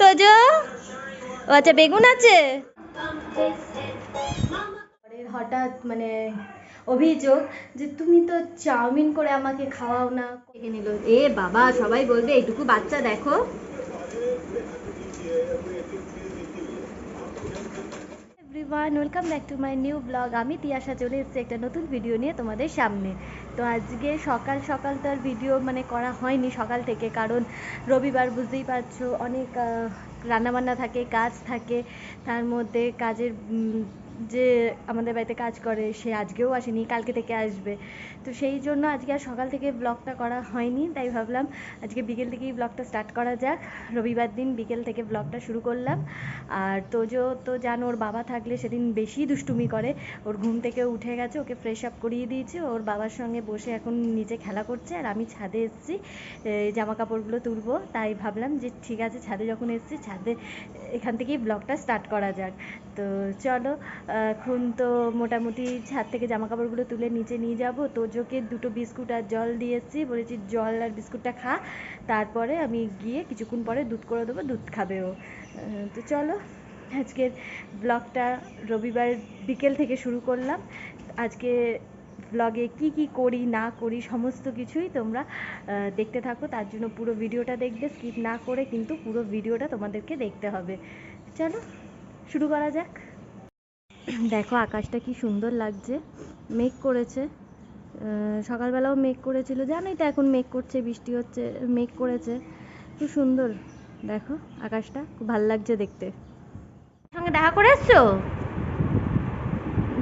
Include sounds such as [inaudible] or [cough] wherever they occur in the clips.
তোজো? ও আচ্ছা বেগুন আছে? হঠাৎ মানে অভিযোগ যে তুমি তো চাউমিন করে আমাকে খাওয়াও না। নিল? এ বাবা সবাই বলবে এইটুকু বাচ্চা দেখো। Everyone welcome back to my new blog আমি তিয়াশা চলে এসেছি একটা নতুন ভিডিও নিয়ে তোমাদের সামনে। তো আজকে সকাল সকাল তো আর ভিডিও মানে করা হয়নি সকাল থেকে, কারণ রবিবার বুঝতেই পারছ অনেক রান্নাবান্না থাকে, কাজ থাকে, তার মধ্যে কাজের যে আমাদের বাড়িতে কাজ করে, সে আজকেও আসেনি, কালকে থেকে আসবে। তো সেই জন্য আজকে আর সকাল থেকে ব্লগটা করা হয়নি, তাই ভাবলাম আজকে বিকেল থেকেই ব্লগটা স্টার্ট করা যাক। রবিবার দিন বিকেল থেকে ব্লগটা শুরু করলাম। আর তোজো তো জানো, ওর বাবা থাকলে সেদিন বেশি দুষ্টুমি করে। ওর ঘুম থেকে উঠে গেছে, ওকে ফ্রেশ আপ করিয়ে দিয়েছি। ওর বাবার সঙ্গে বসে এখন নিচে খেলা করছে আর আমি ছাদে এসেছি জামা কাপড়গুলো তুলবো। তাই ভাবলাম যে ঠিক আছে, ছাদে যখন এসেছি, ছাদে এখান থেকেই ব্লগটা স্টার্ট করা যাক। তো চলো এখন তো মোটামুটি ছাদ থেকে জামা কাপড়গুলো তুলে নিচে নিয়ে যাব। তোজোকে দুটো বিস্কুট আর জল দিয়ে এসেছি বলেছি, জল আর বিস্কুটটা খা। তারপরে আমি গিয়ে কিছুক্ষণ পরে দুধ করে দেবো, দুধ খাবে ও। তো চলো, আজকের ব্লগটা রবিবার বিকেল থেকে শুরু করলাম। আজকে ব্লগে কি কি করি, না করি, সমস্ত কিছুই তোমরা দেখতে থাকো। তার জন্য পুরো ভিডিওটা দেখবে, স্কিপ না করে কিন্তু পুরো ভিডিওটা তোমাদেরকে দেখতে হবে। চলো, শুরু করা যাক। দেখো, আকাশটা কি সুন্দর লাগছে। মেঘ করেছে। সকালবেলাও মেঘ করেছিল। জানোই তো এখন মেঘ করছে, বৃষ্টি হচ্ছে, মেঘ করেছে। খুব সুন্দর। দেখো, আকাশটা খুব ভালো লাগছে দেখতে। সঙ্গে দেখা করে এসছো?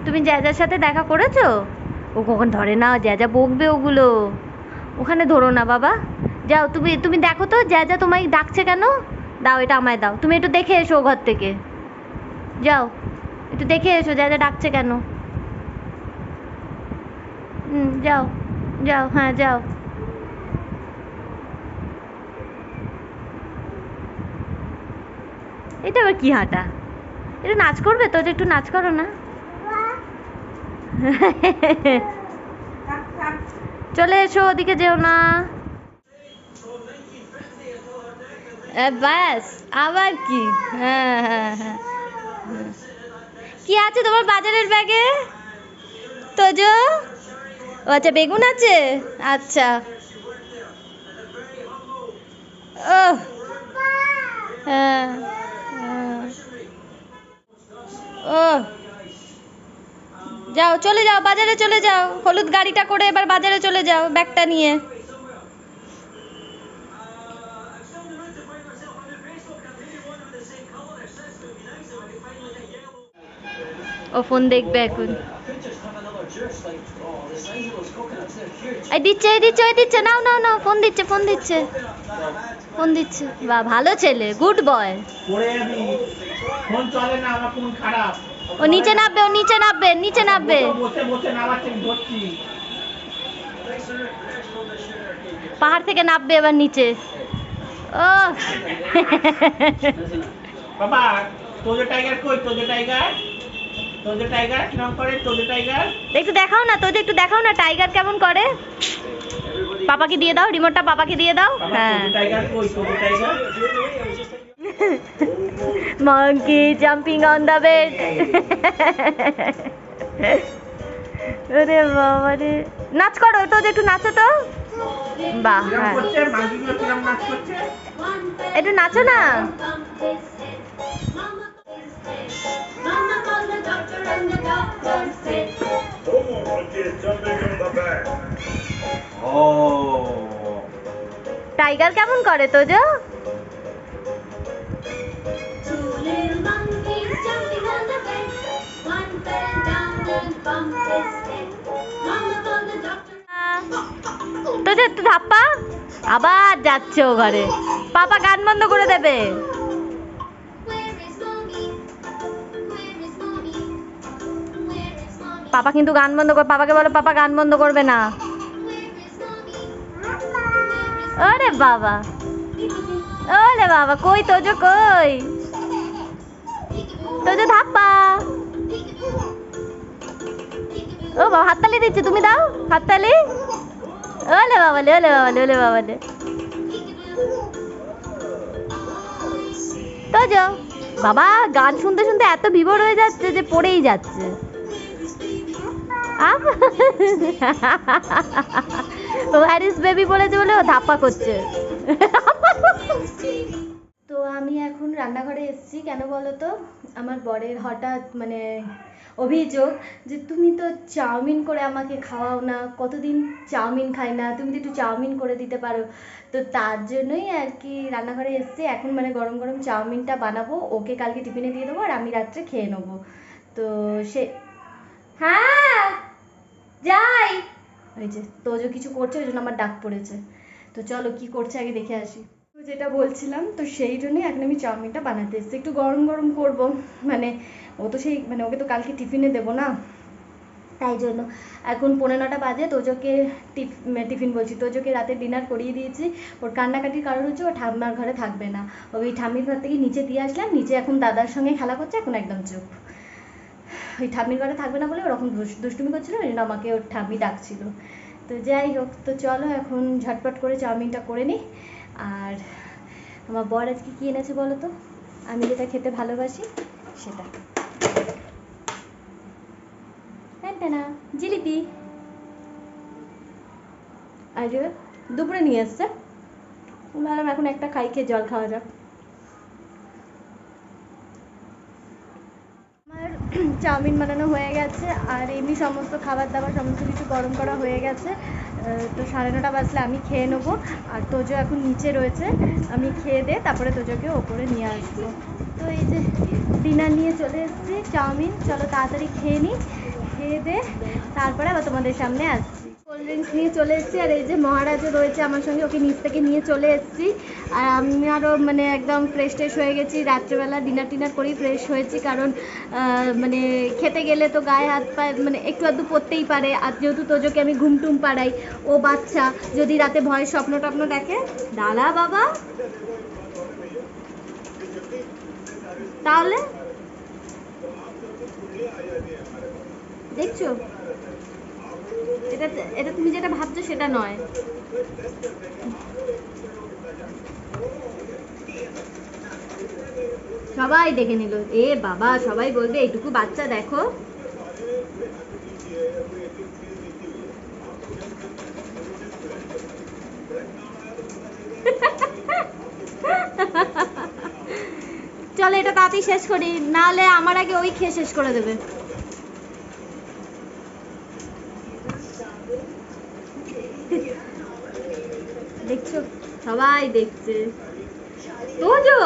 তুমি জ্যাজার সাথে দেখা করেছ? ও কখন ধরে না, জ্যাজা বকবে ওগুলো। ওখানে ধরো না, বাবা। যাও, তুমি তুমি দেখো তো, জ্যাজা তোমায় ডাকছে কেন? দাও, এটা আমায় দাও। তুমি একটু দেখে এসো ঘর থেকে। যাও। একটু দেখে এসো, যা যা ডাকছে কেন? হুম, যাও যাও হ্যাঁ যাও। এটা আবার কি হাঁটা? একটু নাচ করবে তো একটু নাচ করো না। চলে এসো, ওদিকে যেও না। ব্যাস, আবার কি? হ্যাঁ হ্যাঁ হ্যাঁ। কি আছে তোমার বাজারের ব্যাগে? তোজো? ও আচ্ছা বেগুন আছে? আচ্ছা। ও হ্যাঁ হ্যাঁ। ও যাও, চলে যাও, বাজারে চলে যাও। হলুদ গাড়িটা করে এবার বাজারে চলে যাও, ব্যাগটা নিয়ে। ও ফোন দেখবে এখন। এই দিচ্ছে এই দিচ্ছে এই দিচ্ছে। নাও নাও নাও ফোন দিচ্ছে ফোন দিচ্ছে। ফোন দিচ্ছে। বাহ ভালো ছেলে গুড বয় ফোন চলে না আমার ফোন খারাপ। ও নিচে নামবে ও নিচে নামবে নিচে নামবে। নামাচ্ছি ধরছি। পাহাড় থেকে নামবে এবার নিচে। ও বাবা তোজো টাইগার কই তোজো টাইগার? তোজো টাইগার কিরম করে? তোজো টাইগার একটু দেখাও না তোদের একটু দেখাও না টাইগার কেমন করে? পাপাকে দিয়ে দাও রিমোটটা পাপাকে দিয়ে দাও। হ্যাঁ। তোজো টাইগার কই? Tojo tiger monkey jumping on the bed ওরে বাবা রে। নাচ করো তো একটু নাচো তো। বাহ হ্যাঁ। করছে? মাগিগুলো কিরম নাচ করছে? একটু নাচো না। The doctor and the doctor said, Como monkey is jumping on the bed. ও টাইগার কেমন করে monkeys the doctor. তোজো একটু ধাপ্পা আবার যাচ্ছে ও ঘরে পাপা গান বন্ধ করে দেবে পাপা কিন্তু গান বন্ধ করে, পাপাকে বলো, পাপা গান বন্ধ করবে না। ওরে বাবা। ওরে বাবা, কই তোজো কই? তোজো ধাপ্পা। ও বাবা, হাততালি দিচ্ছে, তুমি দাও হাততালি। ওলে বাবালে ওলে বাবালে ওলে বাবালে তো যাও বাবা, গান শুনতে শুনতে এত বিভোর হয়ে যাচ্ছে যে পড়েই যাচ্ছে। আপ হ্যারিস বেবি বলেছে বলে ও ধাপ্পা করছে। তো আমি এখন রান্নাঘরে এসেছি কেন বলো তো? আমার বরের হঠাৎ মানে অভিযোগ যে তুমি তো চাউমিন করে আমাকে খাওয়াও না কতদিন চাউমিন খাই না তুমি তো একটু চাউমিন করে দিতে পারো। তো তার জন্যই আর কি রান্নাঘরে এসেছি এখন মানে গরম গরম চাউমিনটা বানাবো ওকে কালকে টিফিনে দিয়ে দেবো আর আমি রাত্রে খেয়ে নেব। তো সে হ্যাঁ যাই। ওই যে তোজো কিছু করছে, ওই জন্য আমার ডাক পড়েছে। তো চলো কি করছে আগে দেখে আসি। তো যেটা বলছিলাম, তো সেই জন্যই এখন আমি চাউমিনটা বানাতে এসেছি। একটু গরম গরম করব। মানে ও তো সেই মানে ওকে তো কালকে টিফিনে দেবো না? তাই জন্য। এখন পনেরো নটা বাজে তোজোকে টিফ টিফিন বলছি তোজোকে রাতে ডিনার করিয়ে দিয়েছি। ওর কান্নাকাটির কারণ হচ্ছে ও ঠাম্মার ঘরে থাকবে না। ওই ঠাম্মির ঘর থেকে নিচে দিয়ে আসলাম, নিচে এখন দাদার সঙ্গে খেলা করছে, এখন একদম চুপ। ওই ঠাম্মির ঘরে থাকবে না বলে ওরকম দুষ- দুষ্টুমি করছিল, ওই জন্য আমাকে ওর ঠাম্মি ডাকছিল। তো যাই হোক, তো চলো এখন ঝটপট করে চাউমিনটা করে নিই আর আমার বর আজকে কী এনেছে বলো তো? আমি যেটা খেতে ভালোবাসি, সেটা। না জিলিপি। আর দুপুরে নিয়ে এসছে। ভাবলাম এখন একটা খাই, খেয়ে জল খাওয়া যাক আমার [clears throat] চাউমিন বানানো হয়ে গেছে, আর এমনি সমস্ত খাবার দাবার, সমস্ত কিছু গরম করা হয়ে গেছে। তো সাড়ে নটা বাজলে আমি খেয়ে নেব। আর তোজো এখন নিচে রয়েছে, আমি খেয়ে দে তারপরে তোজোকে ওপরে নিয়ে আসব। তো এই যে ডিনার নিয়ে চলে এসেছি, চাউমিন। চলো তাড়াতাড়ি খেয়ে নিই খেয়ে দে তারপরে আবার তোমাদের সামনে আসছি। কোল্ড ড্রিঙ্কস নিয়ে চলে এসেছি, আর এই যে মহারাজও রয়েছে আমার সঙ্গে, ওকে নিচ থেকে নিয়ে চলে এসেছি। আর আমি আরও মানে একদম ফ্রেশ ট্রেশ হয়ে গেছি, রাত্রেবেলা ডিনার টিনার করেই ফ্রেশ হয়েছি, কারণ মানে খেতে গেলে তো গায়ে হাত পায়ে মানে একটু আধটু পড়তেই পারে। আর যেহেতু তোজোকে আমি ঘুম টুম পাড়াই, ও বাচ্চা, যদি রাতে ভয়ের স্বপ্ন টপ্ন দেখে দাঁড়া বাবা? তাহলে? দেখছ? এটা এটা তুমি যেটা ভাবছ সেটা নয়। সবাই দেখে নিল। এ বাবা, সবাই বলবে, এইটুকু বাচ্চা দেখো। চলো, এটা তাড়াতাড়ি শেষ করি। নাহলে আমার আগে ওই খেয়ে শেষ করে দেবে দেখছ সবাই দেখছে তোজো।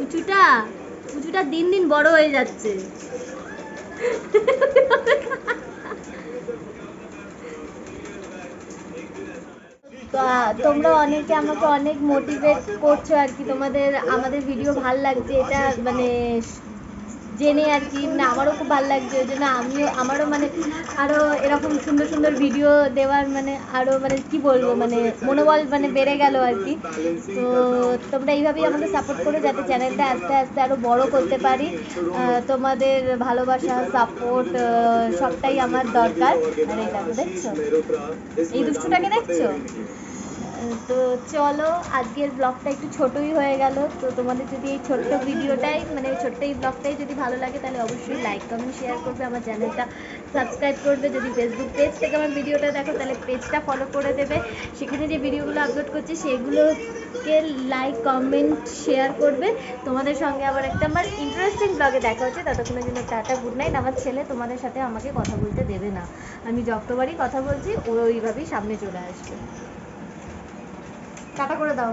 উঁচুটা উঁচুটা দিন দিন বড় হয়ে যাচ্ছে। তোমরা অনেকে আমাকে অনেক মোটিভেট করছ আর কি। তোমাদের, আমাদের ভিডিও ভালো লাগছে। এটা মানে জেনে কি না আমারও খুব ভালো লাগছে, ওই জন্য আমিও, আমারও মানে আরও এরকম সুন্দর সুন্দর ভিডিও দেওয়ার মানে আরও মানে কি বলব মানে মনোবল মানে বেড়ে গেল আর কি। তো তোমরা এইভাবেই আমাদের সাপোর্ট করো যাতে চ্যানেলটা আস্তে আস্তে আরও বড় করতে পারি। তোমাদের ভালোবাসা সাপোর্ট সবটাই আমার দরকার। আর দেখো, দেখছ? এই দুষ্টুটাকে দেখছ? তো চলো, আজকের ব্লগটা একটু ছোটই হয়ে গেল। তো তোমাদের যদি এই ছোট্ট ভিডিওটাই মানে ছোট্ট এই ব্লগটাই যদি ভালো লাগে, তাহলে অবশ্যই লাইক কমেন্ট শেয়ার করবে, আমার চ্যানেলটা সাবস্ক্রাইব করবে। যদি ফেসবুক পেজ থেকে আমার ভিডিওটা দেখো, তাহলে পেজটা ফলো করে দেবে। সেখানে যে ভিডিওগুলো আপলোড করছি, সেগুলোকে লাইক কমেন্ট শেয়ার করবে। তোমাদের সঙ্গে আবার একটা আমার ইন্টারেস্টিং ব্লগে দেখা হচ্ছে। ততক্ষণের জন্য টাটা গুড নাইট আমার ছেলে তোমাদের সাথে আমাকে কথা বলতে দেবে না। আমি যতবারই কথা বলছি, ও ওইভাবেই সামনে চলে আসবে। টাটা করে দাও।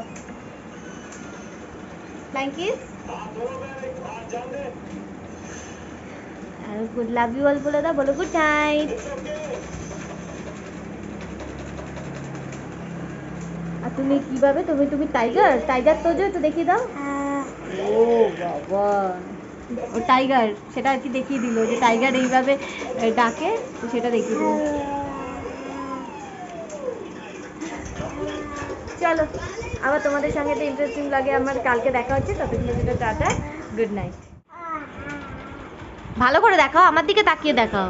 Flying kiss good love you all বলে দাও, বলো গুড নাইট আর তুমি কীভাবে? তুমি তুমি টাইগার টাইগার তো যে একটু দেখিয়ে দাও। ও বাবা ও টাইগার সেটা আর কি দেখিয়ে দিল যে টাইগার এইভাবে ডাকে তো সেটা দেখিয়ে দিল। আবার তোমাদের সঙ্গে একটা ইন্টারেস্টিং লাগে, আমার কালকে দেখা হচ্ছে ততক্ষণ পর্যন্ত টাটা গুড নাইট ভালো করে দেখাও, আমার দিকে তাকিয়ে দেখাও।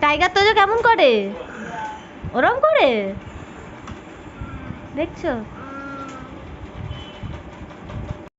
টাইগার তোজো কেমন করে? ওরম করে? দেখছ?